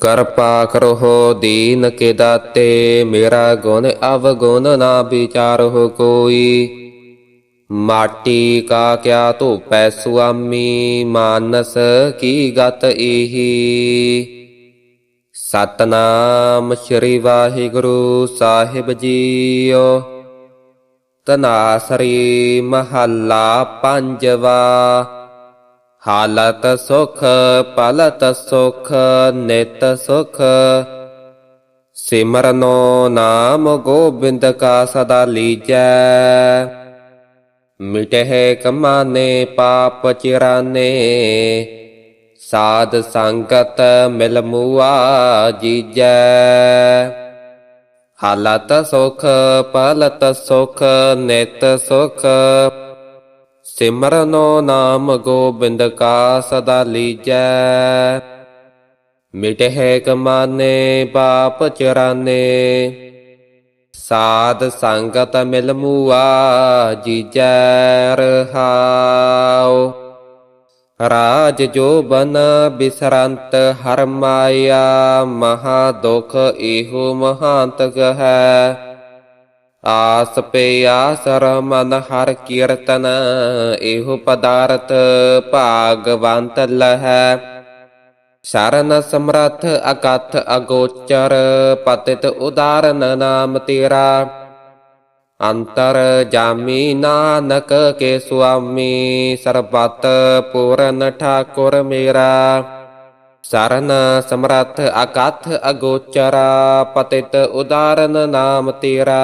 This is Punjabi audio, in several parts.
ਕਰਪਾ ਕਰੋ ਦੀਨ ਕੇ ਦਾਤੇ ਮੇਰਾ ਗੁਣ ਅਵਗੁਣ ਨਾ ਵਿਚਾਰੋ ਕੋਈ। ਮਾਟੀ ਕਾ ਕਿਆ ਧੋਪੈ ਸੁਆਮੀ, ਮਾਨਸ ਕੀ ਗਤ ਏਹੀ ਸਤਨਾਮ ਸ੍ਰੀ ਵਾਹਿਗੁਰੂ ਸਾਹਿਬ ਜੀਓ। ਤਨਾਸਰੀ ਮਹੱਲਾ ਪੰਜਵਾ। ਹਾਲਤ ਸੁਖ, ਪਲਤ ਸੁਖ, ਨਿਤ ਸੁਖ। ਸਿਮਰਨੋ ਨਾਮ ਗੋਬਿੰਦ ਕਾ ਸਦਾ ਲੀਜੈ। ਮਿਟਹਿ ਕਮਾਨੇ ਪਾਪ ਚਿਰਾਨੇ। ਸਾਧ ਸੰਗਤ ਮਿਲ ਮੁਆ ਜੀਜੈ। ਹਾਲਤ ਸੁਖ, ਪਲਤ ਸੁਖ, ਨਿਤ ਸੁਖ। ਸਿਮਰਨੋ ਨਾਮ ਗੋਬਿੰਦ ਕਾ ਸਦਾ ਲੀਜੈ। ਮਿਟਹਿ ਕਮਾਨੇ ਪਾਪ ਚਰਾਨੇ। ਸਾਧ ਸੰਗਤ ਮਿਲ ਮੂਆ ਜੀਜੈ ਰਹਾਉ। ਰਾਜ ਜੋ ਬਨ ਬਿਸਰੰਤ ਹਰ ਮਾਇਆ, ਮਹਾ ਦੁਖ ਇਹੋ ਮਹਾਂਤ ਹੈ ਆਸ ਪੇ ਮਨ ਹਰ ਕੀਰਤਨ, ਇਹੋ ਪਦਾਰਥ ਭਾਗਵੰਤ ਲਹੈ। ਸ਼ਰਨ ਸਮਰਥ ਅਕਥ ਅਗੋਚਰ, ਪਤਿਤ ਉਦਾਰਨ ਨਾਮ ਤੇਰਾ। ਅੰਤਰ ਜਾਮੀ ਨਾਨਕ ਕੇ ਸੁਆਮੀ, ਸਰਬਤ ਪੂਰਨ ਠਾਕੁਰ ਮੇਰਾ। ਸਰਨ ਸਮਰਥ ਅਕਥ ਅਗੋਚਰਾ ਪਤਿਤ ਉਦਾਰਨ ਨਾਮ ਤੇਰਾ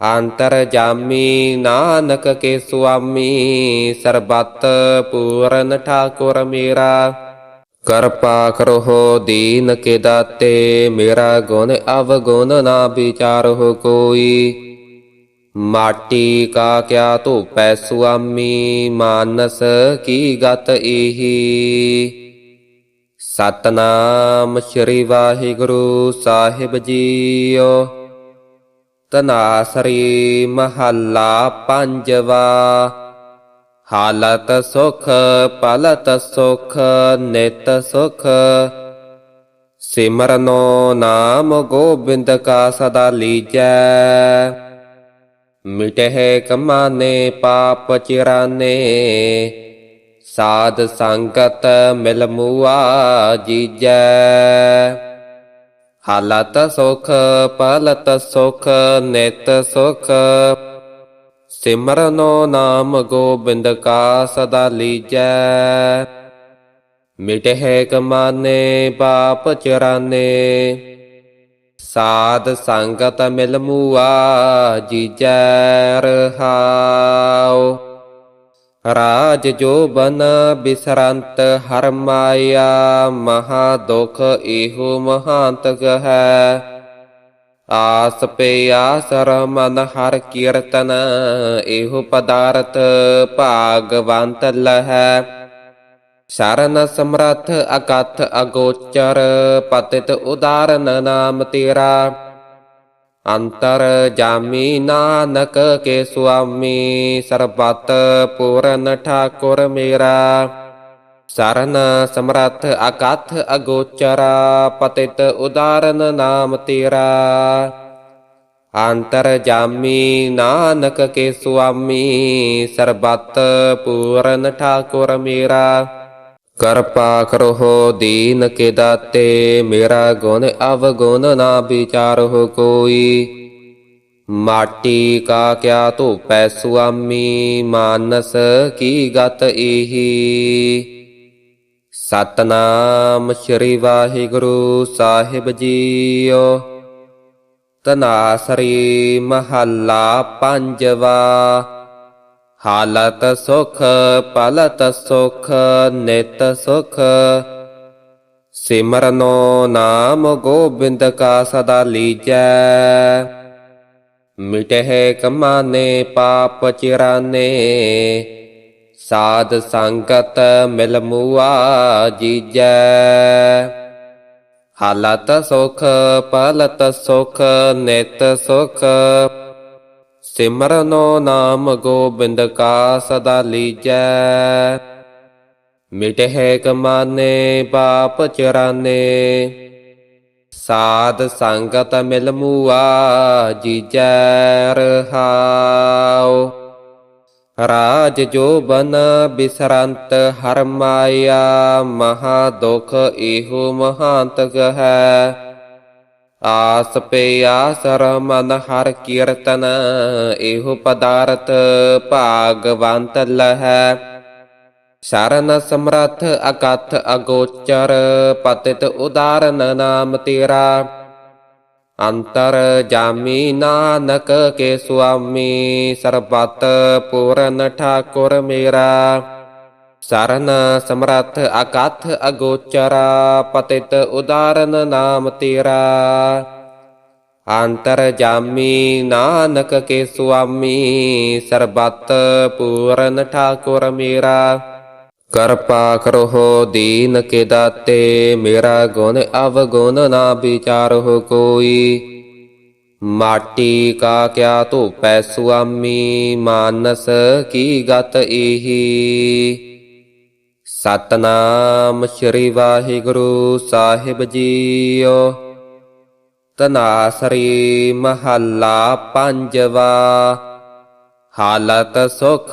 ਅੰਤਰ ਜਾਮੀ ਨਾਨਕ ਕੇ ਸੁਆਮੀ ਸਰਬਤ ਪੂਰਨ ਠਾਕੁਰ ਮੇਰਾ ਕਰਪਾ ਕਰੋ ਦੀਨ ਕੇ ਦਾਤੇ ਮੇਰਾ ਗੁਣ ਅਵਗੁਣ ਨਾ ਵਿਚਾਰੋ ਕੋਈ ਮਾਟੀ ਕਾ ਕਿਆ ਧੋਪੈ ਸੁਆਮੀ ਮਾਨਸ ਕੀ ਗਤ ਏਹੀ ਸਤਨਾਮ ਸ੍ਰੀ ਵਾਹਿਗੁਰੂ ਸਾਹਿਬ ਜੀਓ। ਤਨਾਸਰੀ ਮਹੱਲਾ ਪੰਜਵਾ, ਹਾਲਤ ਸੁਖ, ਪਲਤ ਸੁਖ, ਨਿਤ ਸੁਖ। ਸਿਮਰਨੋ ਨਾਮ ਗੋਬਿੰਦ ਕਾ ਸਦਾ ਲੀਜੈ। ਮਿਟਹਿ ਕਮਾਨੇ ਪਾਪ ਚਿਰਾਨੇ ਸਾਧ ਸੰਗਤ ਮਿਲ ਮੁਆ ਜੀਜੈ। ਹਾਲਤ ਸੁਖ, ਪਲਤ ਸੁਖ, ਨਿਤ ਸੁਖ। ਸਿਮਰਨੋ ਨਾਮ ਗੋਬਿੰਦ ਕਾ ਸਦਾ ਲੀਜੈ। ਮਿਟਹਿ ਕਮਾਨੇ, ਪਾਪ ਚਰਾਨੇ। ਸਾਧ ਸੰਗਤ ਮਿਲ ਮੂਆ ਜੀਜੈ, ਰਹਾਉ। ਰਾਜ ਜੋ ਬਨ ਬਿਸਰੰਤ ਹਰ ਮਾਇਆ, ਮਹਾ ਦੁਖ ਇਹੋ ਮਹਾਂਤ ਹੈ ਆਸ ਪੇ ਆਸਰ ਮਨ ਹਰ ਕੀਰਤਨ, ਇਹੋ ਪਦਾਰਥ ਭਾਗਵੰਤ ਲਹੈ। ਸ਼ਰਨ ਸਮਰਥ ਅਕਥ ਅਗੋਚਰ, ਪਤਿਤ ਉਦਾਰਨ ਨਾਮ ਤੇਰਾ। ਅੰਤਰ ਜਾਮੀ ਨਾਨਕ ਕੇ ਸੁਆਮੀ, ਸਰਬਤ ਪੂਰਨ ਠਾਕੁਰ ਮੇਰਾ। ਸਰਨ ਸਮਰਥ ਅਕਥ ਅਗੋਚਰ, ਪਤਿਤ ਉਦਾਰਨ ਨਾਮ ਤੇਰਾ। ਅੰਤਰ ਜਾਮੀ ਨਾਨਕ ਕੇ ਸੁਆਮੀ, ਸਰਬਤ ਪੂਰਨ ਠਾਕੁਰ ਮੇਰਾ। ਕਰਪਾ ਕਰੋ ਦੀਨ ਕੇ ਦਾਤੇ ਮੇਰਾ ਗੁਣ ਅਵਗੁਣ ਨਾ ਵਿਚਾਰੋ ਕੋਈ। ਮਾਟੀ ਕਾ ਕਿਆ ਧੋਪੈ ਸੁਆਮੀ, ਮਾਨਸ ਕੀ ਗਤ ਏਹੀ ਸਤਨਾਮ ਸ੍ਰੀ ਵਾਹਿਗੁਰੂ ਸਾਹਿਬ ਜੀਓ। ਤਨਾਸਰੀ ਮਹੱਲਾ ਪੰਜਵਾ। ਹਾਲਤ ਸੁਖ, ਪਲਤ ਸੁਖ, ਨਿਤ ਸੁਖ। ਸਿਮਰਨੋ ਨਾਮ ਗੋਬਿੰਦ ਕਾ ਸਦਾ ਲੀਜੈ। ਮਿਟਹਿ ਕਮਾਨੇ ਪਾਪ ਚਿਰਾਨੇ। ਸਾਧ ਸੰਗਤ ਮਿਲ ਮੁਆ ਜੀਜੈ। ਹਾਲਤ ਸੁਖ, ਪਲਤ ਸੁਖ, ਨਿਤ ਸੁਖ। ਸਿਮਰਨੋ ਨਾਮ ਗੋਬਿੰਦ ਕਾ ਸਦਾ ਲੀਜੈ। ਮਿਟਹਿ ਕਮਾਨੇ ਪਾਪ ਚਰਾਨੇ। ਸਾਧ ਸੰਗਤ ਮਿਲ ਮੂਆ ਜੀਜੈ ਰਹਾਉ। ਰਾਜ ਜੋ ਬਨ ਬਿਸਰੰਤ ਹਰ ਮਾਇਆ, ਮਹਾ ਦੁਖ ਇਹੋ ਮਹਾਂਤ ਹੈ। ਆਸ ਪੇ ਆਸਰ ਹਰ ਕੀਰਤਨ, ਇਹੋ ਪਦਾਰਥ ਭਾਗਵੰਤ ਲਹੈ। ਸ਼ਰਨ ਸਮਰਥ ਅਕਥ ਅਗੋਚਰ, ਪਤਿਤ ਉਦਾਰਨ ਨਾਮ ਤੇਰਾ। ਅੰਤਰ ਜਾਮੀ ਨਾਨਕ ਕੇ ਸੁਆਮੀ, ਸਰਬਤ ਪੂਰਨ ਠਾਕੁਰ ਮੇਰਾ। ਸਰਨ ਸਮਰਥ ਅਕਥ ਅਗੋਚਰ ਪਤਿਤ ਉਦਾਰਨ ਨਾਮ ਤੇਰਾ ਅੰਤਰ ਜਾਮੀ ਨਾਨਕ ਕੇ ਸੁਆਮੀ ਸਰਬਤ ਪੂਰਨ ਠਾਕੁਰ ਮੇਰਾ ਕਿਰਪਾ ਕਰੋ ਦੀਨ ਕੇ ਦਾਤੇ ਮੇਰਾ ਗੁਣ ਅਵਗੁਣ ਨਾ ਵਿਚਾਰੋ ਕੋਈ ਮਾਟੀ ਕਾ ਕਿਆ ਧੋਪੈ ਸੁਆਮੀ ਮਾਨਸ ਕੀ ਗਤ ਏਹੀ ਸਤਨਾਮ ਸ੍ਰੀ ਵਾਹਿਗੁਰੂ ਸਾਹਿਬ ਜੀਓ। ਤਨਾਸਰੀ ਮਹੱਲਾ ਪੰਜਵਾ, ਹਾਲਤ ਸੁਖ,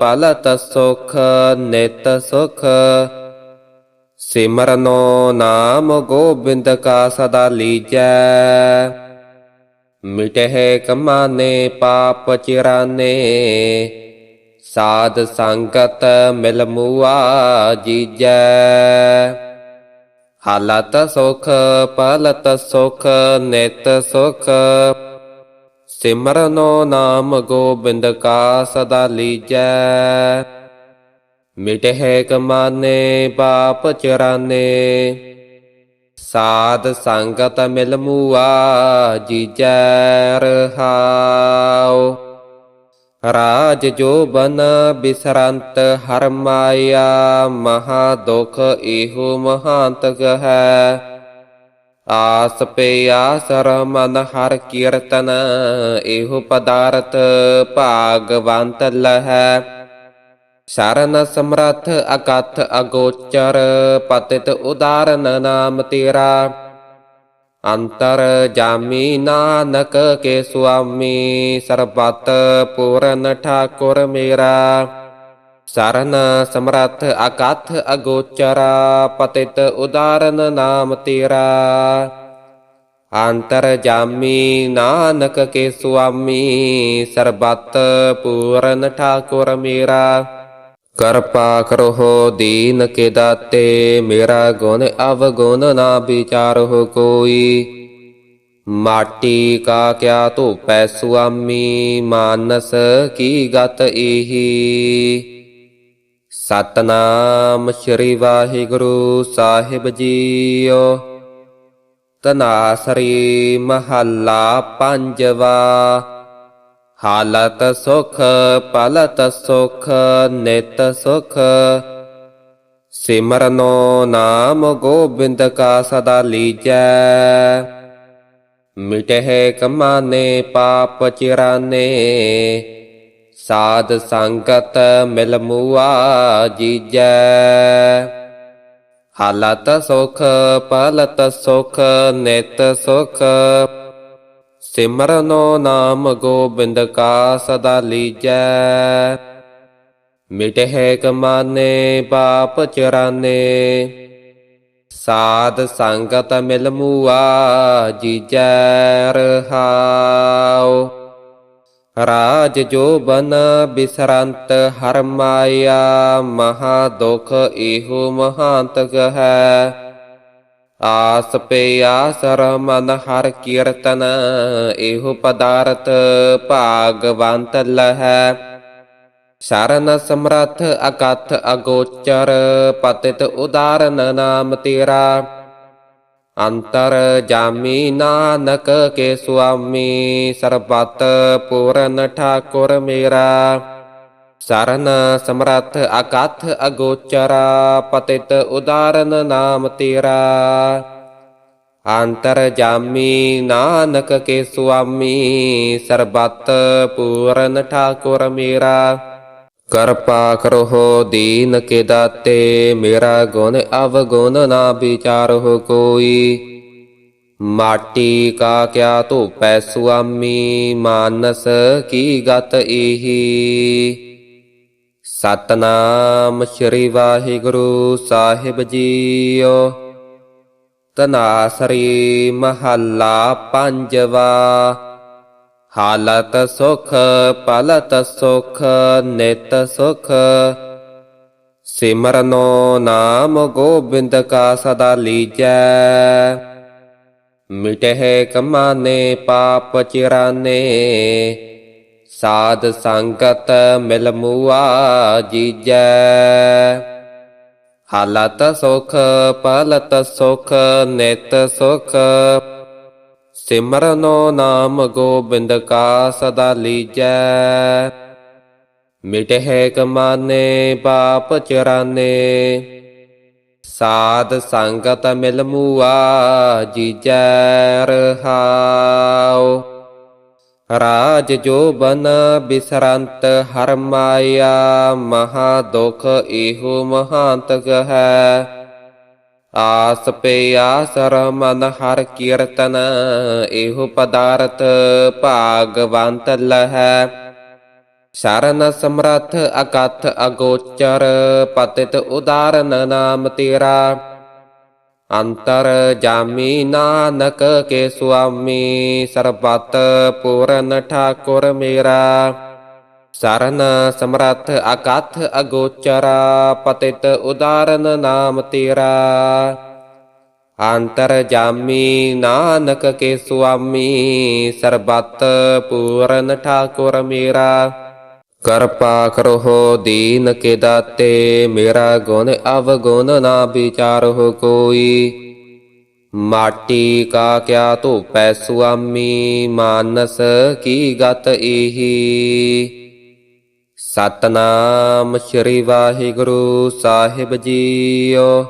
ਪਲਤ ਸੁਖ, ਨਿਤ ਸੁਖ। ਸਿਮਰਨੋ ਨਾਮ ਗੋਬਿੰਦ ਕਾ ਸਦਾ ਲੀਜੈ। ਮਿਟਹਿ ਕਮਾਨੇ ਪਾਪ ਚਿਰਾਨੇ ਸਾਧ ਸੰਗਤ ਮਿਲ ਮੂਆ ਜੀਜੈ। ਹਾਲਤ ਸੁਖ, ਪਲਤ ਸੁਖ, ਨਿਤ ਸੁਖ। ਸਿਮਰਨੋ ਨਾਮ ਗੋਬਿੰਦ ਕਾ ਸਦਾ ਲੀਜੈ। ਮਿਟਹਿ ਕਮਾਨੇ ਪਾਪ ਚਰਾਨੇ। ਸਾਧ ਸੰਗਤ ਮਿਲ ਮੂਆ ਜੀਜੈ, ਰਹਾਉ। ਰਾਜ ਜੋ ਬਨ ਬਿਸਰੰਤ, ਹਰ ਮਾਇਆ ਮਹਾ ਦੁਖ ਇਹੋ ਮਹਾਂਤ ਹੈ ਆਸ ਪੇ ਆਸਰ ਮਨ ਹਰ ਕੀਰਤਨ, ਇਹੋ ਪਦਾਰਥ ਭਾਗਵੰਤ ਲਹੈ। ਸ਼ਰਨ ਸਮਰਥ ਅਕਥ ਅਗੋਚਰ, ਪਤਿਤ ਉਦਾਰਨ ਨਾਮ ਤੇਰਾ। ਅੰਤਰ ਜਾਮੀ ਨਾਨਕ ਕੇ ਸੁਆਮੀ, ਸਰਬਤ ਪੂਰਨ ਠਾਕੁਰ ਮੇਰਾ। ਸਰਨ ਸਮਰਥ ਅਕਥ ਅਗੋਚਰ, ਪਤਿਤ ਉਦਾਰਨ ਨਾਮ ਤੇਰਾ। ਅੰਤਰ ਜਾਮੀ ਨਾਨਕ ਕੇ ਸੁਆਮੀ, ਸਰਬਤ ਪੂਰਨ ਠਾਕੁਰ ਮੇਰਾ। ਕਿਰਪਾ ਕਰੋ ਦੀਨ ਕੇ ਦਾਤੇ, ਮੇਰਾ ਗੁਣ ਅਵਗੁਣ ਨਾ ਵਿਚਾਰੋ ਕੋਈ। ਮਾਟੀ ਕਾ ਕਿਆ ਧੋਪੈ ਸੁਆਮੀ, ਮਾਨਸ ਕੀ ਗਤ ਏਹੀ ਸਤਨਾਮ ਸ੍ਰੀ ਵਾਹਿਗੁਰੂ ਸਾਹਿਬ ਜੀਓ। ਤਨਾਸਰੀ ਮਹੱਲਾ ਪੰਜਵਾ। ਹਾਲਤ ਸੁਖ, ਪਲਤ ਸੁਖ, ਨਿਤ ਸੁਖ। ਸਿਮਰਨੋ ਨਾਮ ਗੋਬਿੰਦ ਕਾ ਸਦਾ ਲੀਜੈ। ਮਿਟਹਿ ਕਮਾਨੇ ਪਾਪ ਚਿਰਾਨੇ। ਸਾਧ ਸੰਗਤ ਮਿਲ ਮੂਆ ਜੀਜੈ। ਹਾਲਤ ਸੁਖ, ਪਲਤ ਸੁਖ, ਨਿਤ ਸੁਖ। ਸਿਮਰਨੋ ਨਾਮ ਗੋਬਿੰਦ ਕਾ ਸਦਾ ਲੀਜੈ। ਮਿਟਹਿ ਕਮਾਨੇ, ਪਾਪ ਚਰਾਨੇ। ਸਾਧ ਸੰਗਤ ਮਿਲ ਮੂਆ, ਜੀਜੈ ਰਹਾਉ। ਰਾਜ ਜੋ ਬਨ ਬਿਸਰੰਤ, ਹਰ ਮਾਇਆ ਮਹਾ ਦੁਖ, ਇਹੋ ਮਹਾਂਤਕ ਹੈ ਆਸ ਪੇ ਮਨ ਹਰ ਕੀਰਤਨ ਇਹੋ ਪਦਾਰਥ ਭਾਗਵੰਤ ਲਹੈ ਸ਼ਰਨ ਸਮਰਥ ਅਕਥ ਅਗੋਚਰ ਪਤਿਤ ਉਦਾਰਨ ਨਾਮ ਤੇਰਾ ਅੰਤਰ ਜਾਮੀ ਨਾਨਕ ਕੇ ਸੁਆਮੀ ਸਰਬਤ ਪੂਰਨ ਠਾਕੁਰ ਮੇਰਾ ਸਰਨ ਸਮਰਥ ਅਕਥ ਅਗੋਚਰਾ, ਪਤਿਤ ਉਦਾਰਨ ਨਾਮ ਤੇਰਾ। ਅੰਤਰ ਜਾਮੀ ਨਾਨਕ ਕੇ ਸੁਆਮੀ, ਸਰਬਤ ਪੂਰਨ ਠਾਕੁਰ ਮੇਰਾ। ਕਿਰਪਾ ਕਰੋ ਦੀਨ ਕੇ ਦਾਤੇ, ਮੇਰਾ ਗੁਣ ਅਵਗੁਣ ਨਾ ਵਿਚਾਰੋ ਕੋਈ। ਮਾਟੀ ਕਾ ਕਿਆ ਧੂਪੈ ਸੁਆਮੀ, ਮਾਨਸ ਕੀ ਗਤ ਇਹੀ ਸਤਨਾਮ ਸ੍ਰੀ ਵਾਹਿਗੁਰੂ ਸਾਹਿਬ ਜੀਓ। ਤਨਾਸਰੀ ਮਹੱਲਾ ਪੰਜਵਾ, ਹਾਲਤ ਸੁਖ, ਪਲਤ ਸੁਖ, ਨਿਤ ਸੁਖ। ਸਿਮਰਨੋ ਨਾਮ ਗੋਬਿੰਦ ਕਾ ਸਦਾ ਲੀਜੈ। ਮਿਟਹਿ ਕਮਾਨੇ ਪਾਪ ਚਿਰਾਨੇ ਸਾਧ ਸੰਗਤ ਮਿਲ ਮੂਆ ਜੀਜੈ। ਹਾਲਤ ਸੁਖ, ਪਲਤ ਸੁਖ, ਨਿਤ ਸੁਖ। ਸਿਮਰਨੋ ਨਾਮ ਗੋਬਿੰਦ ਕਾ ਸਦਾ ਲੀਜੈ। ਮਿਟਹਿ ਕਮਾਨੇ ਪਾਪ ਚਰਾਨੇ। ਸਾਧ ਸੰਗਤ ਮਿਲ ਮੂਆ ਜੀਜੈ, ਰਹਾਉ। ਰਾਜ ਜੋ ਬਨ ਬਿਸਰੰਤ, ਹਰ ਮਾਇਆ ਮਹਾ ਦੁਖ ਇਹੋ ਮਹਾਂਤ ਹੈ ਆਸ ਪੇ ਆਸਰ ਮਨ ਹਰ ਕੀਰਤਨ, ਇਹੋ ਪਦਾਰਥ ਭਾਗਵੰਤ ਲਹੈ। ਸ਼ਰਨ ਸਮਰਥ ਅਕਥ ਅਗੋਚਰ, ਪਤਿਤ ਉਦਾਰਨ ਨਾਮ ਤੇਰਾ। ਅੰਤਰ ਜਾਮੀ ਨਾਨਕ ਕੇ ਸੁਆਮੀ, ਸਰਬਤ ਪੂਰਨ ਠਾਕੁਰ ਮੇਰਾ। ਸਰਨ ਸਮਰਥ ਅਕਥ ਅਗੋਚਰ, ਪਤਿਤ ਉਦਾਰਨ ਨਾਮ ਤੇਰਾ। ਅੰਤਰ ਜਾਮੀ ਨਾਨਕ ਕੇ ਸੁਆਮੀ, ਸਰਬਤ ਪੂਰਨ ਠਾਕੁਰ ਮੇਰਾ। ਕਿਰਪਾ ਕਰੋ ਦੀਨ ਕੇ ਦਾਤੇ, ਮੇਰਾ ਗੁਣ ਅਵਗੁਣ ਨਾ ਵਿਚਾਰੋ ਕੋਈ। ਮਾਟੀ ਕਾ ਕਿਆ ਧੂਪੈ ਸੁਆਮੀ, ਮਾਨਸ ਕੀ ਗਤ ਇਹੀ ਸਤਨਾਮ ਸ੍ਰੀ ਵਾਹਿਗੁਰੂ ਸਾਹਿਬ ਜੀਓ।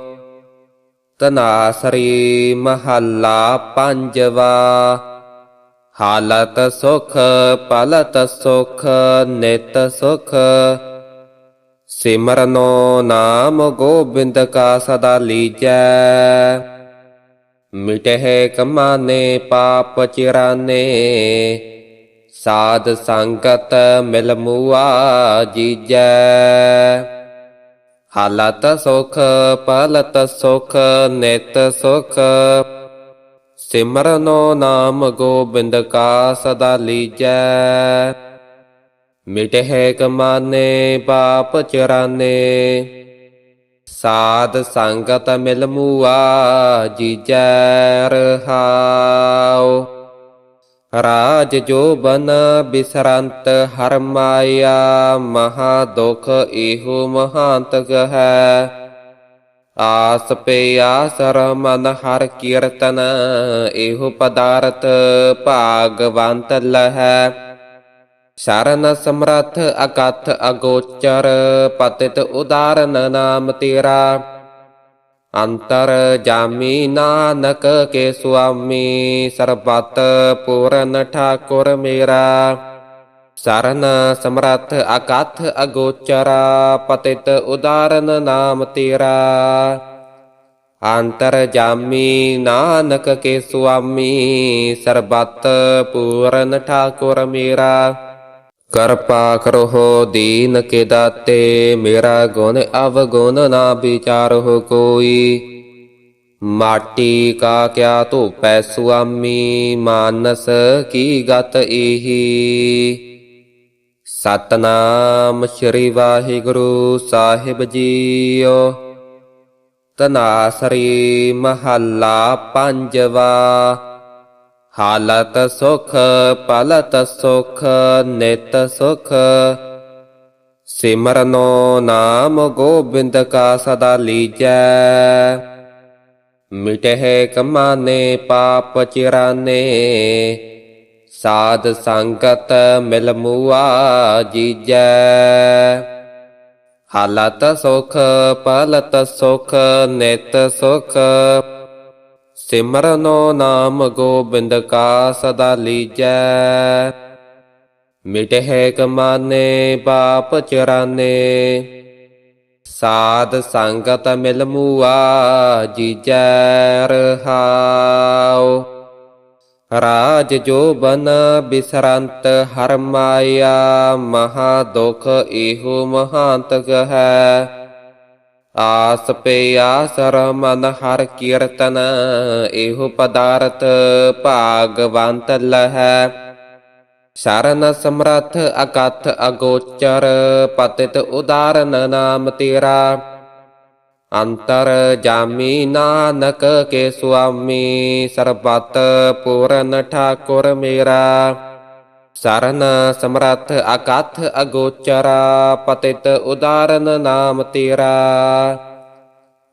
ਤਨਾਸਰੀ ਮਹੱਲਾ ਪੰਜਵਾ। ਹਾਲਤ ਸੁਖ, ਪਲਤ ਸੁਖ, ਨਿਤ ਸੁਖ। ਸਿਮਰਨੋ ਨਾਮ ਗੋਬਿੰਦ ਕਾ ਸਦਾ ਲੀਜੈ। ਮਿਟਹਿ ਕਮਾਨੇ ਪਾਪ ਚਿਰਾਨੇ। ਸਾਧ ਸੰਗਤ ਮਿਲ ਮੂਆ ਜੀਜੈ। ਹਾਲਤ ਸੁਖ, ਪਲਤ ਸੁਖ, ਨਿਤ ਸੁਖ। ਸਿਮਰਨੋ ਨਾਮ ਗੋਬਿੰਦ ਕਾ ਸਦਾ ਲੀਜੈ। ਮਿਟਹਿ ਕਮਾਨੇ ਪਾਪ ਚਰਾਨੇ। ਸਾਧ ਸੰਗਤ ਮਿਲ ਮੂਆ ਜੀਜੈ ਰਹਾਉ। ਰਾਜ ਜੋ ਬਨ ਬਿਸਰੰਤ ਹਰ ਮਾਇਆ, ਮਹਾ ਦੁਖ ਇਹੋ ਮਹਾਂਤਕ ਹੈ ਆਸ ਪੇ ਮਨ ਹਰ ਕੀਰਤਨ, ਇਹੋ ਪਦਾਰਥ ਭਾਗਵੰਤ ਲਹੈ। ਸ਼ਰਨ ਸਮਰਥ ਅਕਥ ਅਗੋਚਰ, ਪਤਿਤ ਉਦਾਰਨ ਨਾਮ ਤੇਰਾ। ਅੰਤਰ ਜਾਮੀ ਨਾਨਕ ਕੇ ਸੁਆਮੀ, ਸਰਬਤ ਪੂਰਨ ਠਾਕੁਰ ਮੇਰਾ। ਸਰਨ ਸਮਰਥ ਅਕਥ ਅਗੋਚਰਾ ਪਤਿਤ ਉਦਾਰਨ ਨਾਮ ਤੇਰਾ ਅੰਤਰ ਜਾਮੀ ਨਾਨਕ ਕੇ ਸੁਆਮੀ ਸਰਬਤ ਪੂਰਨ ਠਾਕੁਰ ਮੇਰਾ ਕਿਰਪਾ ਕਰੋ ਦੀਨ ਕੇ ਦਾਤੇ ਮੇਰਾ ਗੁਣ ਅਵਗੁਣ ਨਾ ਵਿਚਾਰੋ ਕੋਈ ਮਾਟੀ ਕਾ ਕਿਆ ਧੂਪੈ ਸੁਆਮੀ ਮਾਨਸ ਕੀ ਗਤ ਏਹੀ ਸਤਨਾਮ ਸ੍ਰੀ ਵਾਹਿਗੁਰੂ ਸਾਹਿਬ ਜੀਓ। ਤਨਾਸਰੀ ਮਹੱਲਾ ਪੰਜਵਾ, ਹਾਲਤ ਸੁਖ, ਪਲਤ ਸੁਖ, ਨਿਤ ਸੁਖ। ਸਿਮਰਨੋ ਨਾਮ ਗੋਬਿੰਦ ਕਾ ਸਦਾ ਲੀਜੈ। ਮਿਟਹਿ ਕਮਾਨੇ ਪਾਪ ਚਿਰਾਨੇ ਸਾਧ ਸੰਗਤ ਮਿਲ ਮੂਆ ਜੀਜੈ। ਹਾਲਤ ਸੁਖ, ਪਲਤ ਸੁਖ, ਨਿਤ ਸੁਖ। ਸਿਮਰਨੋ ਨਾਮ ਗੋਬਿੰਦ ਕਾ ਸਦਾ ਲੀਜੈ। ਮਿਟਹਿ ਕਮਾਨੇ ਪਾਪ ਚਰਾਨੇ। ਸਾਧ ਸੰਗਤ ਮਿਲ ਮੂਆ ਜੀਜੈ, ਰਹਾਉ। ਰਾਜ ਜੋ ਬਨ ਬਿਸਰੰਤ, ਹਰ ਮਾਇਆ ਮਹਾ ਦੁਖ ਇਹੋ ਮਹਾਂਤ ਹੈ ਆਸ ਪੇ ਆਸਰ ਮਨ ਹਰ ਕੀਰਤਨ, ਇਹੋ ਪਦਾਰਥ ਭਾਗਵੰਤ ਲਹੈ। ਸ਼ਰਨ ਸਮਰਥ ਅਕਥ ਅਗੋਚਰ, ਪਤਿਤ ਉਦਾਰਨ ਨਾਮ ਤੇਰਾ। ਅੰਤਰ ਜਾਮੀ ਨਾਨਕ ਕੇ ਸੁਆਮੀ, ਸਰਬਤ ਪੂਰਨ ਠਾਕੁਰ ਮੇਰਾ। ਸਰਨ ਸਮਰਥ ਅਕਥ ਅਗੋਚਰ, ਪਤਿਤ ਉਦਾਰਨ ਨਾਮ ਤੇਰਾ।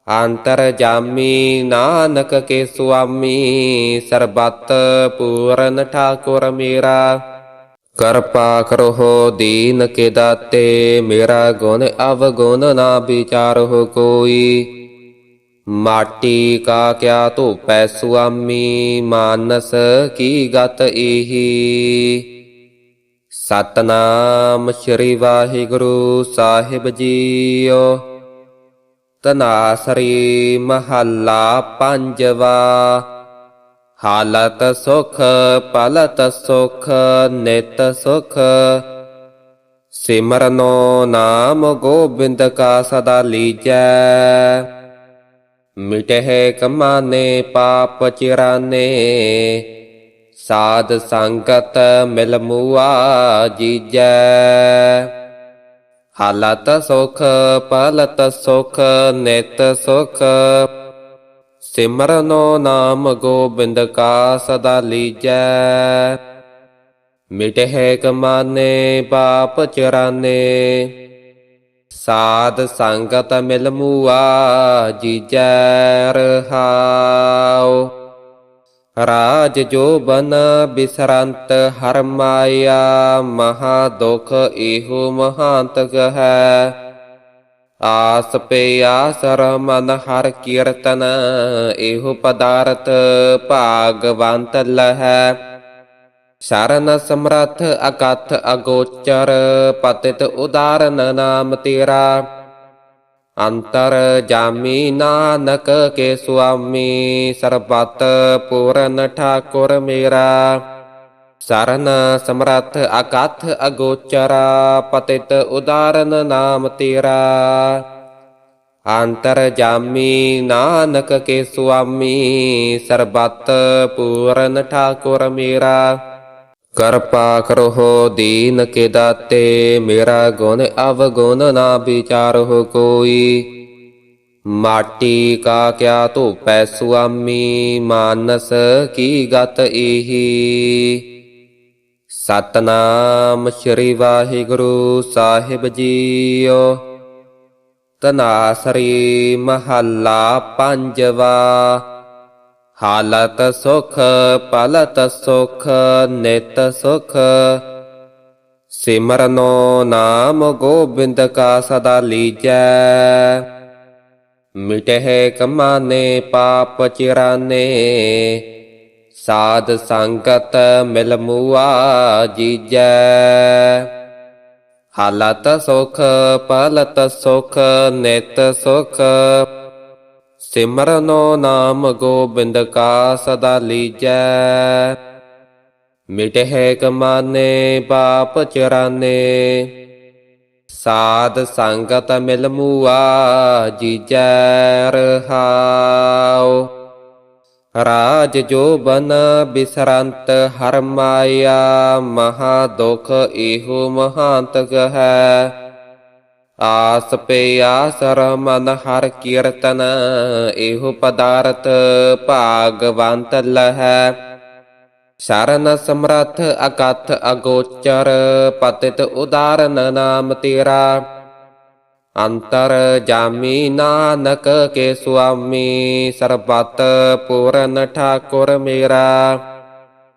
ਅੰਤਰ ਜਾਮੀ ਨਾਨਕ ਕੇ ਸੁਆਮੀ, ਸਰਬਤ ਪੂਰਨ ਠਾਕੁਰ ਮੇਰਾ। ਕਿਰਪਾ ਕਰੋ ਦੀਨ ਕੇ ਦਾਤੇ ਮੇਰਾ ਗੁਣ ਅਵਗੁਣ ਨਾ ਵਿਚਾਰੋ ਕੋਈ। ਮਾਟੀ ਕਾ ਕਿਆ ਧੂਪੈ ਸੁਆਮੀ, ਮਾਨਸ ਕੀ ਗਤ ਏਹੀ ਸਤਨਾਮ ਸ੍ਰੀ ਵਾਹਿਗੁਰੂ ਸਾਹਿਬ ਜੀਓ। ਤਨਾਸਰੀ ਮਹੱਲਾ ਪੰਜਵਾ। ਹਾਲਤ ਸੁਖ, ਪਲਤ ਸੁਖ, ਨਿਤ ਸੁਖ। ਸਿਮਰਨੋ ਨਾਮ ਗੋਬਿੰਦ ਕਾ ਸਦਾ ਲੀਜੈ। ਮਿਟਹਿ ਕਮਾਨੇ ਪਾਪ ਚਿਰਾਨੇ। ਸਾਧ ਸੰਗਤ ਮਿਲ ਮੂਆ ਜੀਜੈ। ਹਾਲਤ ਸੁਖ, ਪਲਤ ਸੁਖ, ਨਿਤ ਸੁਖ। ਸਿਮਰਨੋ ਨਾਮ ਗੋਬਿੰਦ ਕਾ ਸਦਾ ਲੀਜੈ। ਮਿਟਹਿ ਕਮਾਨੇ ਪਾਪ ਚਰਾਨੇ। ਸਾਧ ਸੰਗਤ ਮਿਲ ਮੂਆ ਜੀਜੈ ਰਹਾਉ। ਰਾਜ ਜੋ ਬਨ ਬਿਸਰੰਤ ਹਰ ਮਾਇਆ, ਮਹਾ ਦੁਖ ਇਹੋ ਮਹਾਂਤਕ ਹੈ ਆਸ ਪੇ ਆਸਰ ਹਰ ਕੀਰਤਨ, ਇਹੋ ਪਦਾਰਥ ਭਾਗਵੰਤ ਲਹੈ। ਸ਼ਰਨ ਸਮਰਥ ਅਕਥ ਅਗੋਚਰ, ਪਤਿਤ ਉਦਾਰਨ ਨਾਮ ਤੇਰਾ। ਅੰਤਰ ਜਾਮੀ ਨਾਨਕ ਕੇ ਸੁਆਮੀ, ਸਰਬਤ ਪੂਰਨ ਠਾਕੁਰ ਮੇਰਾ। ਸਰਨ ਸਮਰਥ ਅਕਥ ਅਗੋਚਰਾ ਪਤਿਤ ਉਦਾਰਨ ਨਾਮ ਤੇਰਾ ਅੰਤਰ ਜਾਮੀ ਨਾਨਕ ਕੇ ਸੁਆਮੀ ਸਰਬਤ ਪੂਰਨ ਠਾਕੁਰ ਮੇਰਾ ਕਿਰਪਾ ਕਰੋ ਦੀਨ ਕੇ ਦਾਤੇ ਮੇਰਾ ਗੁਣ ਅਵਗੁਣ ਨਾ ਵਿਚਾਰੋ ਕੋਈ ਮਾਟੀ ਕਾ ਕਿਆ ਧੂਪੈ ਸੁਆਮੀ ਮਾਨਸ ਕੀ ਗਤ ਏਹੀ ਸਤਨਾਮ ਸ੍ਰੀ ਵਾਹਿਗੁਰੂ ਸਾਹਿਬ ਜੀਓ। ਤਨਾਸਰੀ ਮਹੱਲਾ ਪੰਜਵਾ, ਹਾਲਤ ਸੁਖ, ਪਲਤ ਸੁਖ, ਨਿਤ ਸੁਖ। ਸਿਮਰਨੋ ਨਾਮ ਗੋਬਿੰਦ ਕਾ ਸਦਾ ਲੀਜੈ। ਮਿਟਹਿ ਕਮਾਨੇ ਪਾਪ ਚਿਰਾਨੇ ਸਾਧ ਸੰਗਤ ਮਿਲ ਮੂਆ ਜੀਜੈ। ਹਾਲਤ ਸੁਖ, ਪਲਤ ਸੁਖ, ਨਿਤ ਸੁਖ। ਸਿਮਰਨੋ ਨਾਮ ਗੋਬਿੰਦ ਕਾ ਸਦਾ ਲੀਜੈ। ਮਿਟਹਿ ਕਮਾਨੇ ਪਾਪ ਚਰਾਨੇ। ਸਾਧ ਸੰਗਤ ਮਿਲ ਮੂਆ ਜੀਜੈ, ਰਹਾਉ। ਰਾਜ ਜੋ ਬਨ ਬਿਸਰੰਤ, ਹਰ ਮਾਇਆ ਮਹਾ ਦੁਖ ਇਹੋ ਮਹਾਂਤ ਹੈ ਆਸ ਪੇ ਆਸਰ ਮਨ ਹਰ ਕੀਰਤਨ, ਇਹੋ ਪਦਾਰਥ ਭਾਗਵੰਤ ਲਹੈ। ਸ਼ਰਨ ਸਮਰਥ ਅਕਥ ਅਗੋਚਰ, ਪਤਿਤ ਉਦਾਰਨ ਨਾਮ ਤੇਰਾ। ਅੰਤਰ ਜਾਮੀ ਨਾਨਕ ਕੇ ਸੁਆਮੀ, ਸਰਬਤ ਪੂਰਨ ਠਾਕੁਰ ਮੇਰਾ।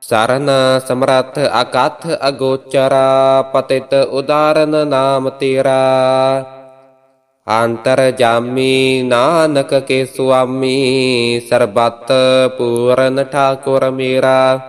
ਸਰਨ ਸਮਰਥ ਅਕਥ ਅਗੋਚਰ, ਪਤਿਤ ਉਦਾਰਨ ਨਾਮ ਤੇਰਾ। ਅੰਤਰ ਜਾਮੀ ਨਾਨਕ ਕੇ ਸੁਆਮੀ, ਸਰਬਤ ਪੂਰਨ ਠਾਕੁਰ ਮੇਰਾ।